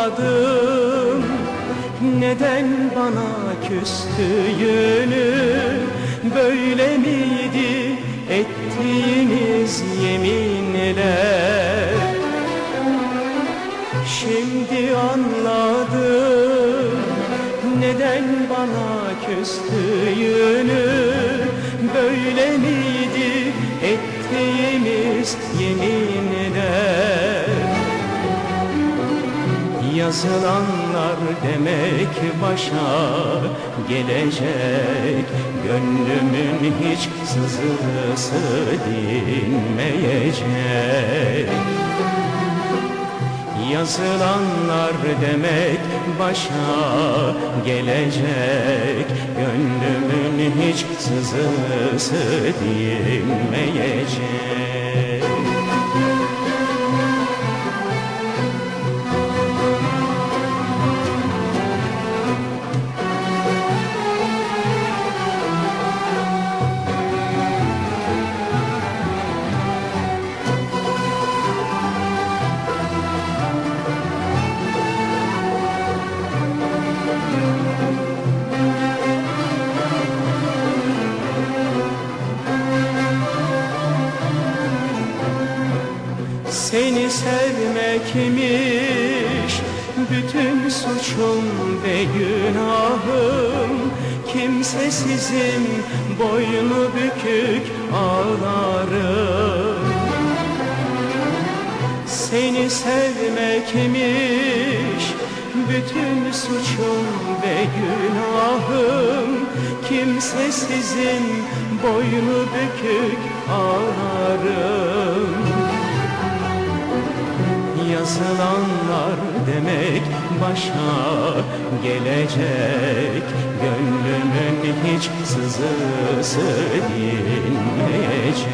Anladım neden bana küstüğünü Böyle miydi ettiğiniz yeminler? Şimdi anladım. Neden bana küstüğünü Böyle miydi ettiğimiz yeminler Yazılanlar demek başa gelecek. Gönlümün hiç sızısı dinmeyecek. Yazılanlar demek başa gelecek. Gönlümün hiç sızısı dinmeyecek Seni sevmekmiş bütün suçum ve günahım. Kimsesizim boynu bükük ağlarım. Seni sevmekmiş bütün suçum ve günahım. Kimsesizim boynu bükük ağlarım Yazılanlar demek başa gelecek. Gönlümün hiç sızısı dinmeyecek.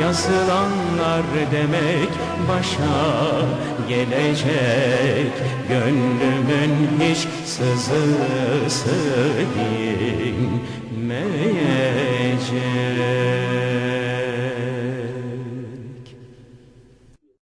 Yazılanlar demek başa gelecek. Gönlümün hiç sızısı dinmeyecek